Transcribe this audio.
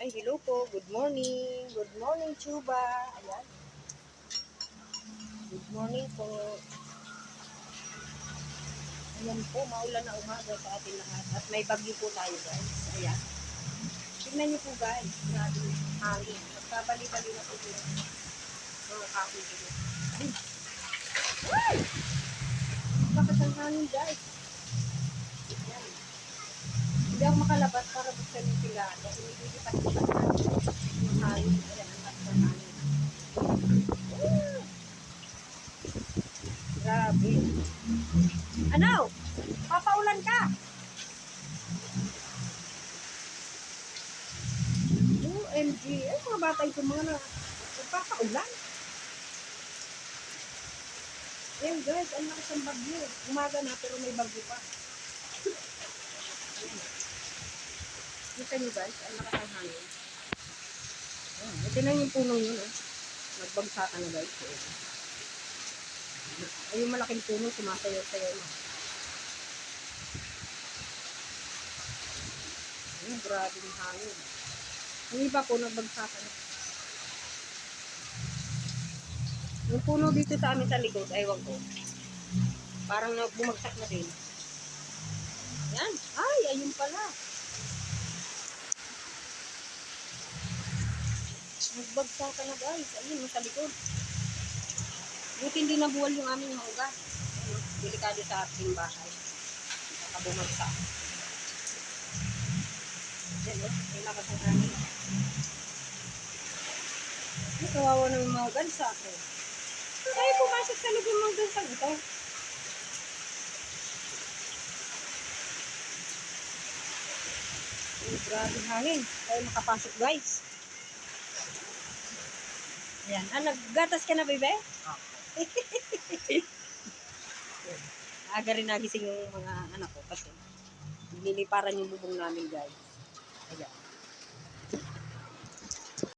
Ay, hello po. Good morning. Good morning, Chuba. Ayan. Good morning po. Ayan po, maulan na umaga sa atin lahat. At may bagyo po tayo, guys. Ayan. Tingnan niyo po, guys. Grabe hangin. Magkabali-bali na po yun. Mga kahoy dito. Ay! Ay! Bakit ang hangin, guys? Ayan. Hindi ako makalabas para buksan yung pila. Kasi nililipat-lipat Grabe. Ano? Papaulan ka? OMG. Ay, mga bata ito mga na nagpapaulan. Ayan guys, ang lakas ng bagyo. Umaga na pero may bagyo pa. Kita nyo guys, ang lakas ng hangin. Ayan, ito na yung punong yun. Eh. Nagbagsakan na guys. Ayan. Ay, yung malaking puno, sumasayaw-sayaw na. Ayun, grabe yung hangin. Yung iba po, nagbagsakan na. Yung puno dito sa amin sa likod, ewan ko. Parang bumagsak na din. Yan. Ay, ayun pala. Nagbagsakan na guys. Ayun, yung sa likod. Buti hindi nabuwal yung aming ugat. Ayun, delikado sa ating bahay. Baka bumagsak. Yan, oh. May lakas ang hangin. Kawawa ng mga gansa ko. Kaya pumasok sa loob yung mga gansa ito. Grabe hangin. Kaya makapasok guys. Ayan. Ah, naggatas ka na, bebe? Aga rin nagising yung mga anak ko kasi nililiparan yung bubong namin guys. Ayan.